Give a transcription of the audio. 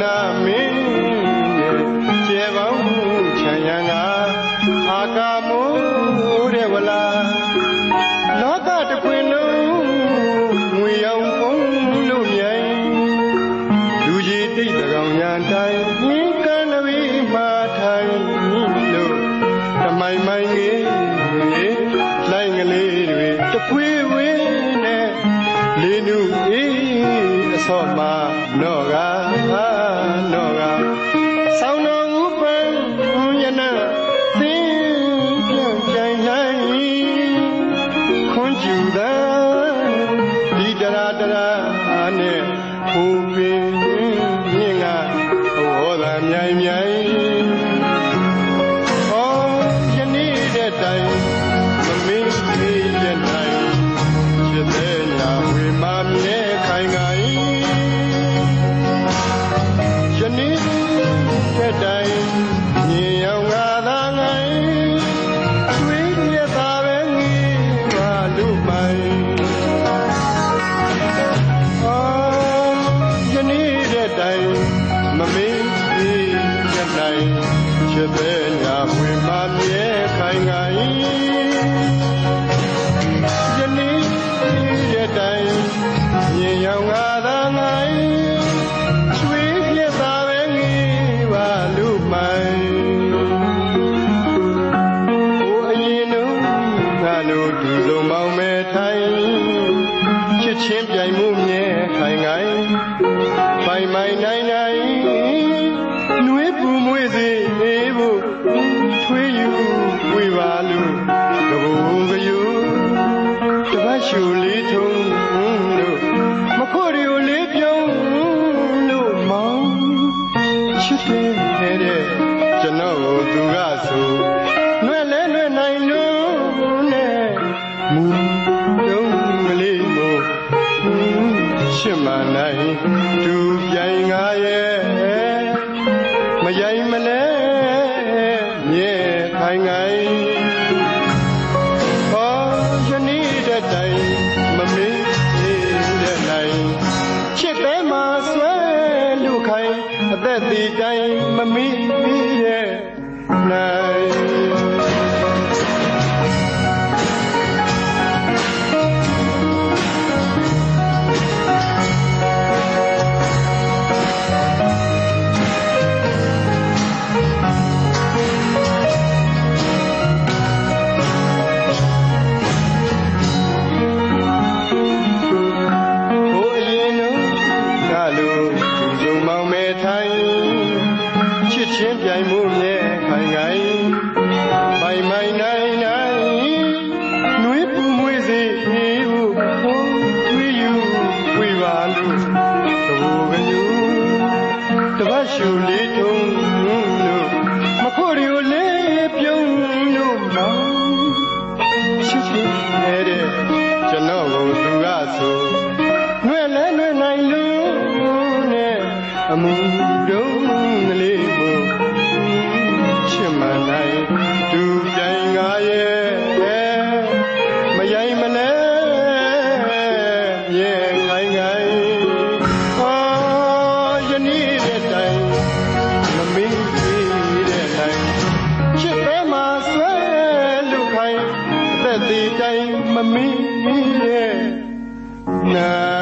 နာမင်းရဲ့ကျေပေါင်းမှုချမ်းရံကအာကာမိုးတဲ့ဝလာလောကတခွင်လုံးငွေရောင်ပုံလို့မြိုင်လူကြီးတိတ်တကောင်ညာတိုင်းမြင်းကန်းနဝီမှာထိုင်လို့တမိုင်မိုင်ကြီးလိုင်းကလေးတွေတခွေဝင်းနဲ့လေးနုအေးအစော့မှာတော့က နဲ့ဖူပင်မြင့်ကဟောသာမြိုင်မြိုင် မမင်းကြီးရနိုင်ချစ်တဲ့ညာဖွေမမြဲခိုင်ခိုင်ယနေ့တဲ့တိုင်ညင်ရောက်ငါသာငိုင်းချွေးပြက်သာပဲငေးပါလူမိုင်ဟိုအရင်တို့ငါတို့ဒီလိုမောင်မဲထိုင်ချစ်ချင်းပြိုင်မှု ရှူလေးထုံတို့မခွရီကိုလေးပြုံးလို့မောင်းချစ်တယ် သက်ဒီတိုင်းမမီးတဲ့နိုင် ချစ်ချင်းပြိုင်မှုမြဲခိုင်ခိုင်ပိုင်မိုင်နိုင်နိုင်နှွေးပူမွေးစေဘူးဟိုသွေးယူဝေပါလို့သဘောကညူတပတ်ရှူလေးထုံလို့မခွရီကိုလေးပြုံးလို့မောင်ချစ်ချင်းတဲ့ကျွန်တော်ကိုသူ အမူတုံးကလေးကိုချစ်မလိုက်သူပြိုင်ငါရဲ့မရိုင်မလဲမြေငိုင်းငိုင်းဟောယနေ့တဲ့တိုင်မမင်းကြီးတဲ့တိုင်ချစ်ပဲမှာဆွဲလူခိုင်းအသက်ဒီတိုင်မမင်းရဲ့နာ